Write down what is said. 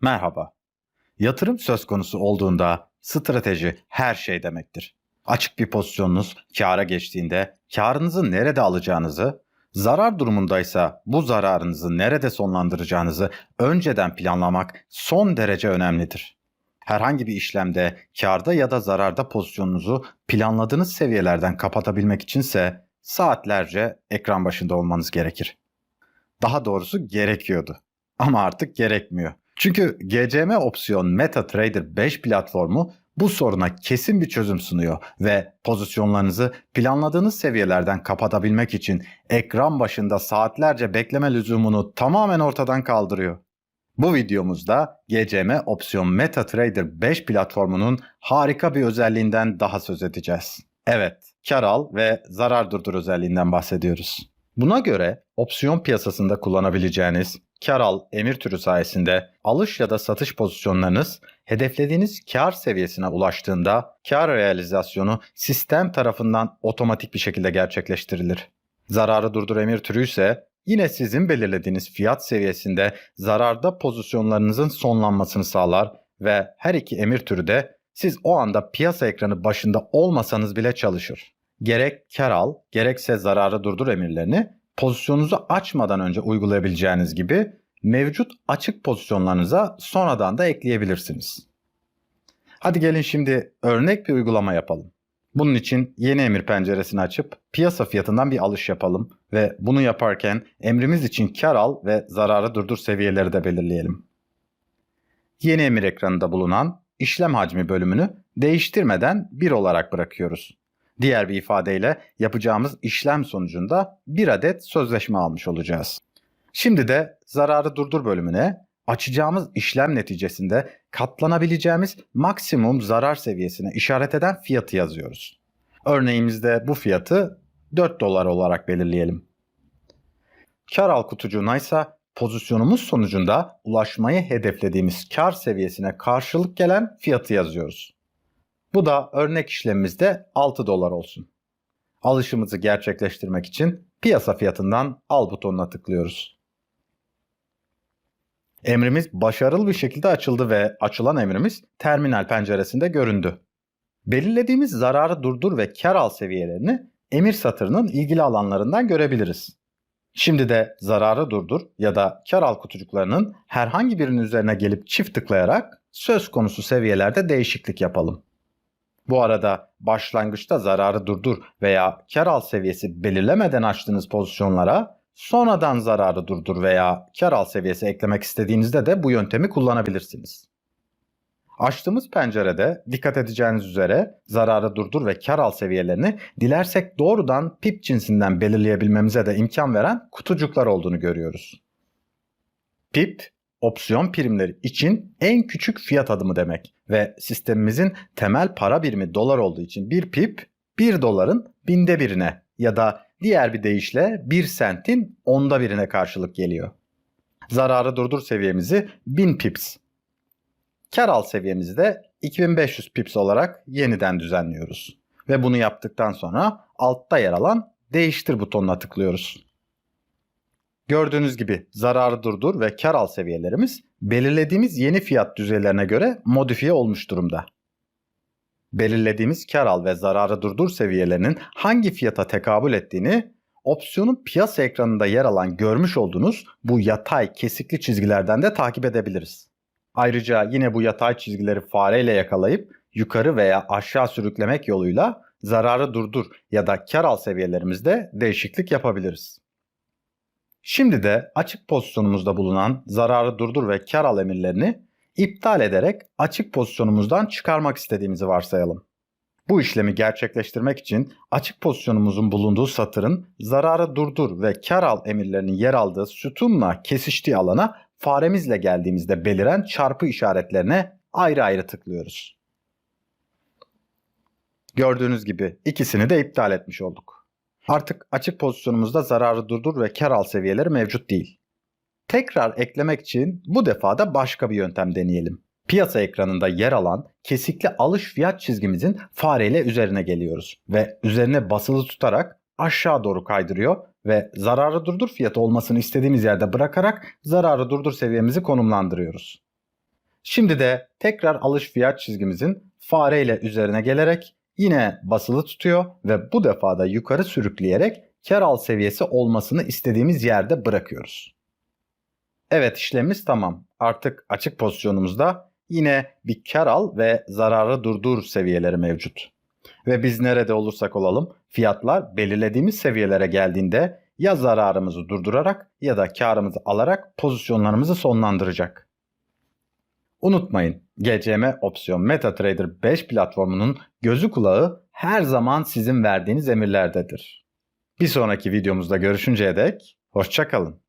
Merhaba. Yatırım söz konusu olduğunda strateji her şey demektir. Açık bir pozisyonunuz kâra geçtiğinde kârınızı nerede alacağınızı, zarar durumundaysa bu zararınızı nerede sonlandıracağınızı önceden planlamak son derece önemlidir. Herhangi bir işlemde kârda ya da zararda pozisyonunuzu planladığınız seviyelerden kapatabilmek içinse saatlerce ekran başında olmanız gerekir. Daha doğrusu gerekiyordu. Ama artık gerekmiyor. Çünkü GCM opsiyon MetaTrader 5 platformu bu soruna kesin bir çözüm sunuyor ve pozisyonlarınızı planladığınız seviyelerden kapatabilmek için ekran başında saatlerce bekleme lüzumunu tamamen ortadan kaldırıyor. Bu videomuzda GCM opsiyon MetaTrader 5 platformunun harika bir özelliğinden daha söz edeceğiz. Evet, kar al ve zarar durdur özelliğinden bahsediyoruz. Buna göre opsiyon piyasasında kullanabileceğiniz kar al emir türü sayesinde alış ya da satış pozisyonlarınız hedeflediğiniz kar seviyesine ulaştığında kar realizasyonu sistem tarafından otomatik bir şekilde gerçekleştirilir. Zararı durdur emir türü ise yine sizin belirlediğiniz fiyat seviyesinde zararda pozisyonlarınızın sonlanmasını sağlar ve her iki emir türü de siz o anda piyasa ekranı başında olmasanız bile çalışır. Gerek kar al gerekse zararı durdur emirlerini pozisyonunuzu açmadan önce uygulayabileceğiniz gibi mevcut açık pozisyonlarınıza sonradan da ekleyebilirsiniz. Hadi gelin şimdi örnek bir uygulama yapalım. Bunun için yeni emir penceresini açıp piyasa fiyatından bir alış yapalım ve bunu yaparken emrimiz için kar al ve zararı durdur seviyeleri de belirleyelim. Yeni emir ekranında bulunan işlem hacmi bölümünü değiştirmeden 1 olarak bırakıyoruz. Diğer bir ifadeyle yapacağımız işlem sonucunda bir adet sözleşme almış olacağız. Şimdi de zararı durdur bölümüne açacağımız işlem neticesinde katlanabileceğimiz maksimum zarar seviyesine işaret eden fiyatı yazıyoruz. Örneğimizde bu fiyatı 4 dolar olarak belirleyelim. Kar al kutucuğuna ise pozisyonumuz sonucunda ulaşmayı hedeflediğimiz kar seviyesine karşılık gelen fiyatı yazıyoruz. Bu da örnek işlemimizde 6 dolar olsun. Alışımızı gerçekleştirmek için piyasa fiyatından al butonuna tıklıyoruz. Emrimiz başarılı bir şekilde açıldı ve açılan emrimiz terminal penceresinde göründü. Belirlediğimiz zararı durdur ve kar al seviyelerini emir satırının ilgili alanlarından görebiliriz. Şimdi de zararı durdur ya da kar al kutucuklarının herhangi birinin üzerine gelip çift tıklayarak söz konusu seviyelerde değişiklik yapalım. Bu arada başlangıçta zararı durdur veya kar al seviyesi belirlemeden açtığınız pozisyonlara sonradan zararı durdur veya kar al seviyesi eklemek istediğinizde de bu yöntemi kullanabilirsiniz. Açtığımız pencerede dikkat edeceğiniz üzere zararı durdur ve kar al seviyelerini dilersek doğrudan pip cinsinden belirleyebilmemize de imkan veren kutucuklar olduğunu görüyoruz. Pip opsiyon primleri için en küçük fiyat adımı demek ve sistemimizin temel para birimi dolar olduğu için bir pip 1 doların binde birine ya da diğer bir deyişle 1 sentin onda birine karşılık geliyor. Zararı durdur seviyemizi 1000 pips. Kar al seviyemizi de 2500 pips olarak yeniden düzenliyoruz. Ve bunu yaptıktan sonra altta yer alan değiştir butonuna tıklıyoruz. Gördüğünüz gibi zararı durdur ve kar al seviyelerimiz belirlediğimiz yeni fiyat düzeylerine göre modifiye olmuş durumda. Belirlediğimiz kar al ve zararı durdur seviyelerinin hangi fiyata tekabül ettiğini opsiyonun piyasa ekranında yer alan görmüş olduğunuz bu yatay kesikli çizgilerden de takip edebiliriz. Ayrıca yine bu yatay çizgileri fareyle yakalayıp yukarı veya aşağı sürüklemek yoluyla zararı durdur ya da kar al seviyelerimizde değişiklik yapabiliriz. Şimdi de açık pozisyonumuzda bulunan zararı durdur ve kar al emirlerini iptal ederek açık pozisyonumuzdan çıkarmak istediğimizi varsayalım. Bu işlemi gerçekleştirmek için açık pozisyonumuzun bulunduğu satırın zararı durdur ve kar al emirlerinin yer aldığı sütunla kesiştiği alana faremizle geldiğimizde beliren çarpı işaretlerine ayrı ayrı tıklıyoruz. Gördüğünüz gibi ikisini de iptal etmiş olduk. Artık açık pozisyonumuzda zararı durdur ve kar al seviyeleri mevcut değil. Tekrar eklemek için bu defa da başka bir yöntem deneyelim. Piyasa ekranında yer alan kesikli alış fiyat çizgimizin fareyle üzerine geliyoruz ve üzerine basılı tutarak aşağı doğru kaydırıyor ve zararı durdur fiyatı olmasını istediğimiz yerde bırakarak zararı durdur seviyemizi konumlandırıyoruz. Şimdi de tekrar alış fiyat çizgimizin fare ile üzerine gelerek yine basılı tutuyor ve bu defa da yukarı sürükleyerek kar al seviyesi olmasını istediğimiz yerde bırakıyoruz. Evet işlemimiz tamam. Artık açık pozisyonumuzda yine bir kar al ve zararı durdur seviyeleri mevcut. Ve biz nerede olursak olalım fiyatlar belirlediğimiz seviyelere geldiğinde ya zararımızı durdurarak ya da karımızı alarak pozisyonlarımızı sonlandıracak. Unutmayın GCM opsiyon MetaTrader 5 platformunun gözü kulağı her zaman sizin verdiğiniz emirlerdedir. Bir sonraki videomuzda görüşünceye dek hoşçakalın.